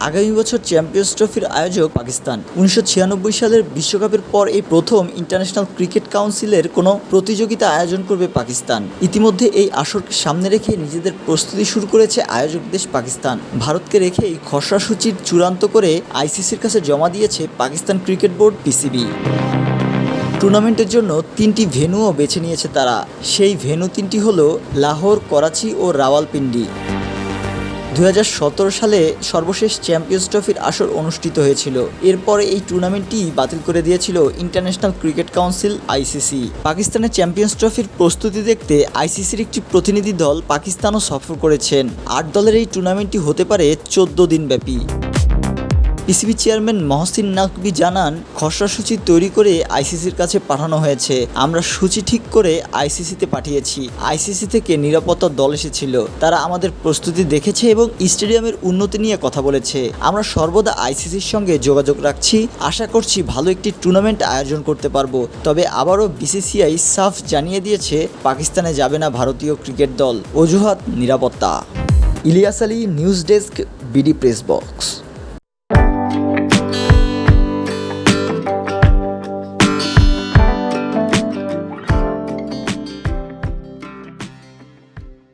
আগামী বছর চ্যাম্পিয়ন্স ট্রফির আয়োজক পাকিস্তান। উনিশশো ছিয়ানব্বই সালের বিশ্বকাপের পর এই প্রথম ইন্টারন্যাশনাল ক্রিকেট কাউন্সিলের কোনো প্রতিযোগিতা আয়োজন করবে পাকিস্তান। ইতিমধ্যে এই আসরকে সামনে রেখে নিজেদের প্রস্তুতি শুরু করেছে আয়োজক দেশ পাকিস্তান। ভারতকে রেখে এই খসড়া সূচির চূড়ান্ত করে আইসিসির কাছে জমা দিয়েছে পাকিস্তান ক্রিকেট বোর্ড পিসিবি টুর্নামেন্টের জন্য তিনটি ভেন্যুও বেছে নিয়েছে তারা। সেই ভেন্যু তিনটি হলো লাহোর, করাচি ও রাওয়ালপিন্ডি। দু হাজার সতেরো সালে সর্বশেষ চ্যাম্পিয়ন্স ট্রফির আসর অনুষ্ঠিত হয়েছিল। এরপরে এই টুর্নামেন্টটি বাতিল করে দিয়েছিল ইন্টারন্যাশনাল ক্রিকেট কাউন্সিল আইসিসি পাকিস্তানের চ্যাম্পিয়ন্স ট্রফির প্রস্তুতি দেখতে আইসিসির একটি প্রতিনিধি দল পাকিস্তানও সফর করেছেন। আট দলের এই টুর্নামেন্টটি হতে পারে চোদ্দ দিন পিসিবি চেয়ারম্যান মহসিন নাকবি জানান, খসড়া সূচি তৈরি করে আইসিসির কাছে পাঠানো হয়েছে। আমরা সূচি ঠিক করে আইসিসিতে পাঠিয়েছি। আইসিসি থেকে নিরাপত্তা দল এসেছিল। তারা আমাদের প্রস্তুতি দেখেছে এবং স্টেডিয়ামের উন্নতি নিয়ে কথা বলেছে। আমরা সর্বদা আইসিসির সঙ্গে যোগাযোগ রাখছি। আশা করছি ভালো একটি টুর্নামেন্ট আয়োজন করতে পারব। তবে আবারও বিসিসিআই সাফ জানিয়ে দিয়েছে, পাকিস্তানে যাবে না ভারতীয় ক্রিকেট দল। অজুহাত, নিরাপত্তা। Ilias Ali, news desk BD press box